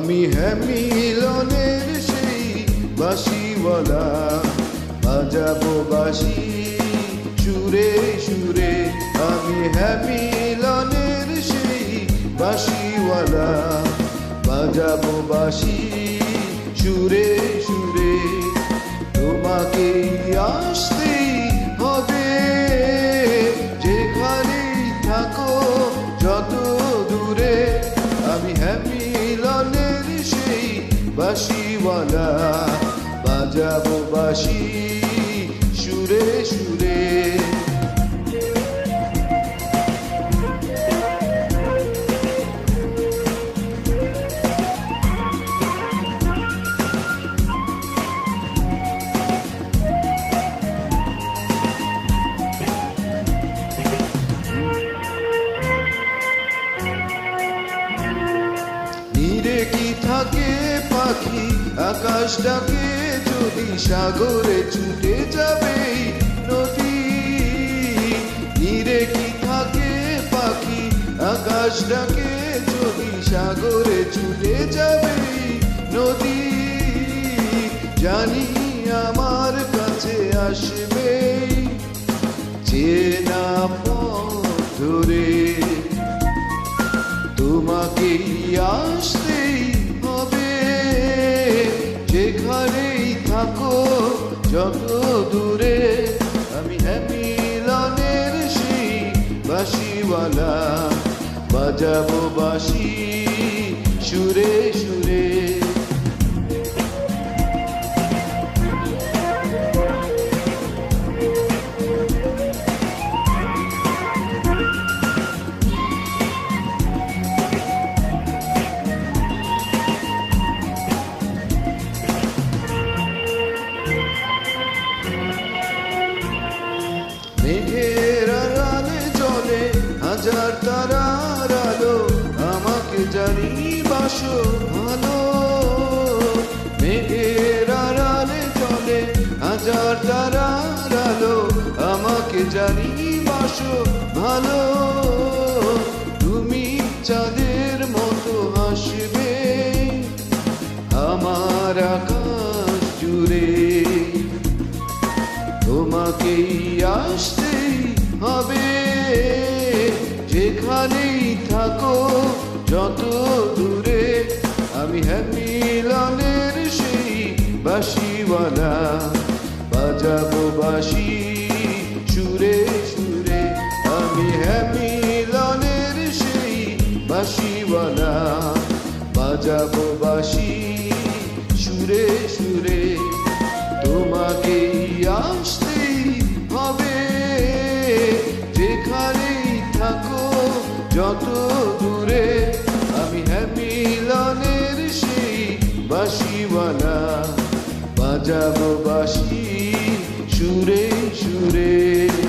আমি হ্যামিলনের সেই বাসিওয়ালা বাজাবো বাসি সুরে সুরে আমি হ্যামিলনের সেই বাসিওয়ালা বাজাবো বাসি সুরে বাসিওয়ালা বাজাবো বাসি সুরে সুরে। থাকে পাখি আকাশটাকে যদি সাগরে ছুটে যাবে? নদী নীরে কি থাকে পাখি? আকাশটাকে যদি সাগরে ছুটে যাবে? নদী, জানি আমার কাছে আসবে। চেনা পথ ধরে তোমাকেই আসতেই যেখানেই থাকো যত দূরে আমি হ্যামিলনের সেই বাসিওয়ালা বাজাবো বাসি সুরে সুরে। হাজার তারার আলো, আমাকে জানি বাসো, ভালো। মেঘের আড়ালে চলে হাজার তারার আলো, আমাকে জানি বাসো, ভালো। যেখানেই থাকো, যত দূরে, আমি হ্যাপি লনের সেই বাসিওয়ালা বাজাবো বাসি সুরে সুরে, আমি হ্যাপি লনের সেই বাসিওয়ালা বাজাবো বাসি বাঁশিওয়ালা বাজাবো বাঁশি সুরে সুরে।